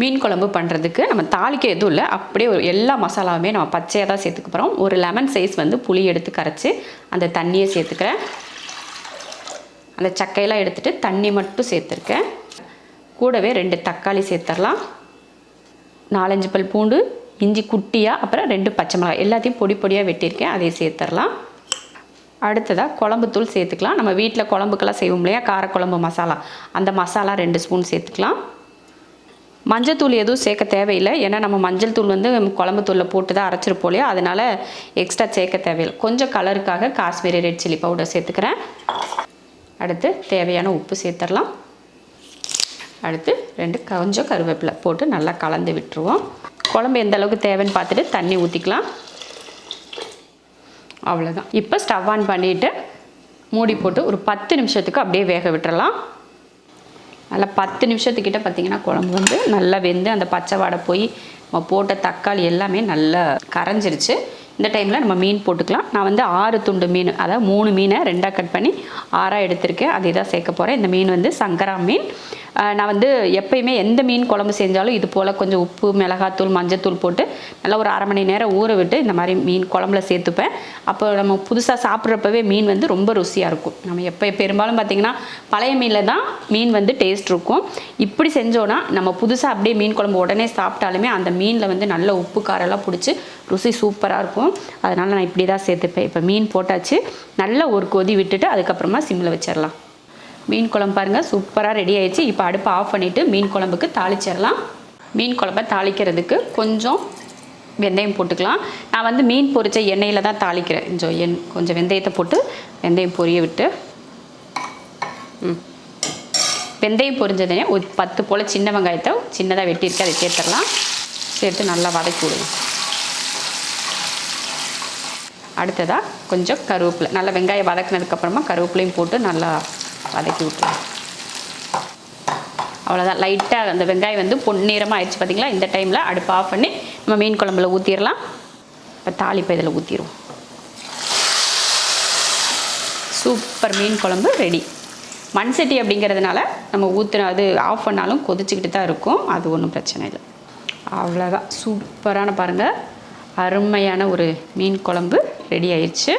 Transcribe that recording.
மீன் குழம்பு பண்ணுறதுக்கு நம்ம தாளிக்க எதுவும் இல்லை. அப்படியே ஒரு எல்லா மசாலாவுமே நம்ம பச்சையாக தான் சேர்த்துக்க போகிறோம் ஒரு லெமன் சைஸ் வந்து புளி எடுத்து கரைச்சி அந்த தண்ணியை சேர்த்துக்கிறேன். அந்த சக்கையெல்லாம் எடுத்துகிட்டு தண்ணி மட்டும் சேர்த்துருக்கேன். கூடவே ரெண்டு தக்காளி சேர்த்துடலாம் நாலஞ்சு பல் பூண்டு இஞ்சி குட்டியாக அப்புறம் ரெண்டு பச்சை மிளகாய். எல்லாத்தையும் பொடி பொடியாக வெட்டியிருக்கேன். அதை சேர்த்துடலாம் அடுத்ததாக குழம்புத்தூள் சேர்த்துக்கலாம். நம்ம வீட்டில் குழம்புக்கெல்லாம் செய்வோம் இல்லையா? காரக்குழம்பு மசாலா. அந்த மசாலா ரெண்டு ஸ்பூன் சேர்த்துக்கலாம். மஞ்சத்தூள் எதுவும் சேர்க்க தேவையில்லை. ஏன்னா நம்ம மஞ்சள் தூள் வந்து குழம்பு தூளில் போட்டு தான் அரைச்சிருப்போம் இல்லையா? அதனால் எக்ஸ்ட்ரா சேர்க்க தேவையில்லை. கொஞ்சம் கலருக்காக காஷ்மீரி ரெட் சில்லி பவுடர் சேர்த்துக்கிறேன். அடுத்து தேவையான உப்பு சேர்த்துடலாம். அடுத்து ரெண்டு கொஞ்சம் கருவேப்பிலை போட்டு நல்லா கலந்து விட்டுருவோம். குழம்பு எந்த அளவுக்கு தேவைன்னு பார்த்துட்டு தண்ணி ஊற்றிக்கலாம் அவ்வளோதான் இப்போ ஸ்டவ் ஆன் பண்ணிவிட்டு மூடி போட்டு ஒரு பத்து நிமிஷத்துக்கு அப்படியே வேக விட்டுறலாம். நல்லா பத்து நிமிஷத்துக்கிட்ட பார்த்தீங்கன்னா குழம்பு வந்து நல்லா வெந்து அந்த பச்சை வாடை போய் நம்ம போட்ட தக்காளி எல்லாமே நல்லா கரைஞ்சிருச்சு. இந்த டைமில் நம்ம மீன் போட்டுக்கலாம். நான் வந்து ஆறு துண்டு மீன் அதாவது மூணு மீனை ரெண்டாக கட் பண்ணி ஆறாக எடுத்திருக்கேன். அதை தான் சேர்க்க போகிறேன் இந்த மீன் வந்து சங்கரா மீன். நான் வந்து எப்பயுமே எந்த மீன் குழம்பு செஞ்சாலும் இது போல் கொஞ்சம் உப்பு மிளகாத்தூள் மஞ்சத்தூள் போட்டு நல்லா ஒரு அரை மணி நேரம் ஊற விட்டு இந்த மாதிரி மீன் குழம்புல சேர்த்துப்பேன். அப்போ நம்ம புதுசாக சாப்பிட்றப்பவே மீன் வந்து ரொம்ப ருசியாக இருக்கும். நம்ம எப்போ பெரும்பாலும் பார்த்திங்கன்னா பழைய மீனில் தான் மீன் வந்து டேஸ்ட் இருக்கும். இப்படி செஞ்சோன்னா நம்ம புதுசாக அப்படியே மீன் குழம்பு உடனே சாப்பிட்டாலுமே அந்த மீனில் வந்து நல்ல உப்பு காரெல்லாம் பிடிச்சி ருசி சூப்பராக இருக்கும். அதனால் நான் இப்படி தான் சேர்த்துப்பேன். இப்போ மீன் போட்டாச்சு. நல்லா ஒரு கொதி விட்டுட்டு அதுக்கப்புறமா சிம்மில் வச்சிடலாம் மீன் குழம்பு பாருங்கள் சூப்பராக ரெடி ஆயிடுச்சு. இப்போ அடுப்பு ஆஃப் பண்ணிவிட்டு மீன் குழம்புக்கு தாளிச்சிடலாம். மீன் குழம்பை தாளிக்கிறதுக்கு கொஞ்சம் வெந்தயம் போட்டுக்கலாம். நான் வந்து மீன் பொரிச்ச எண்ணெயில் தான் தாளிக்கிறேன். கொஞ்சம் எண் கொஞ்சம் வெந்தயத்தை போட்டு வெந்தயம் பொரிய விட்டு. ம். வெந்தயம் பொரிஞ்சதுனே ஒரு பத்து போல் சின்ன வெங்காயத்தை சின்னதாக வெட்டியிருக்கு அதை சேர்த்துடலாம். சேர்த்து நல்லா வதக்கி விடுவோம் அடுத்ததாக கொஞ்சம் கருவேப்பிலை. நல்லா வெங்காயம் வதக்குனதுக்கப்புறமா கருவேப்பிலையும் போட்டு நல்லா வதக்கி விட்டுருவோம் அவ்வளோதான் லைட்டாக அந்த வெங்காயம் வந்து பொன்னிறமாக ஆயிடுச்சு பார்த்தீங்களா இந்த டைமில் அடுப்பு ஆஃப் பண்ணி நம்ம மீன் குழம்புல ஊற்றிடலாம் இப்போ தாளிப்பை இதில் ஊற்றிடுவோம் சூப்பர் மீன் குழம்பு ரெடி மண் சட்டி அப்படிங்கிறதுனால நம்ம ஊற்றுன அது ஆஃப் பண்ணாலும் கொதிச்சுக்கிட்டு தான் இருக்கும். அது ஒன்றும் பிரச்சனை இல்லை. அவ்வளோதான் சூப்பரான பாருங்கள் அருமையான ஒரு மீன் குழம்பு ரெடி ஆயிடுச்சு.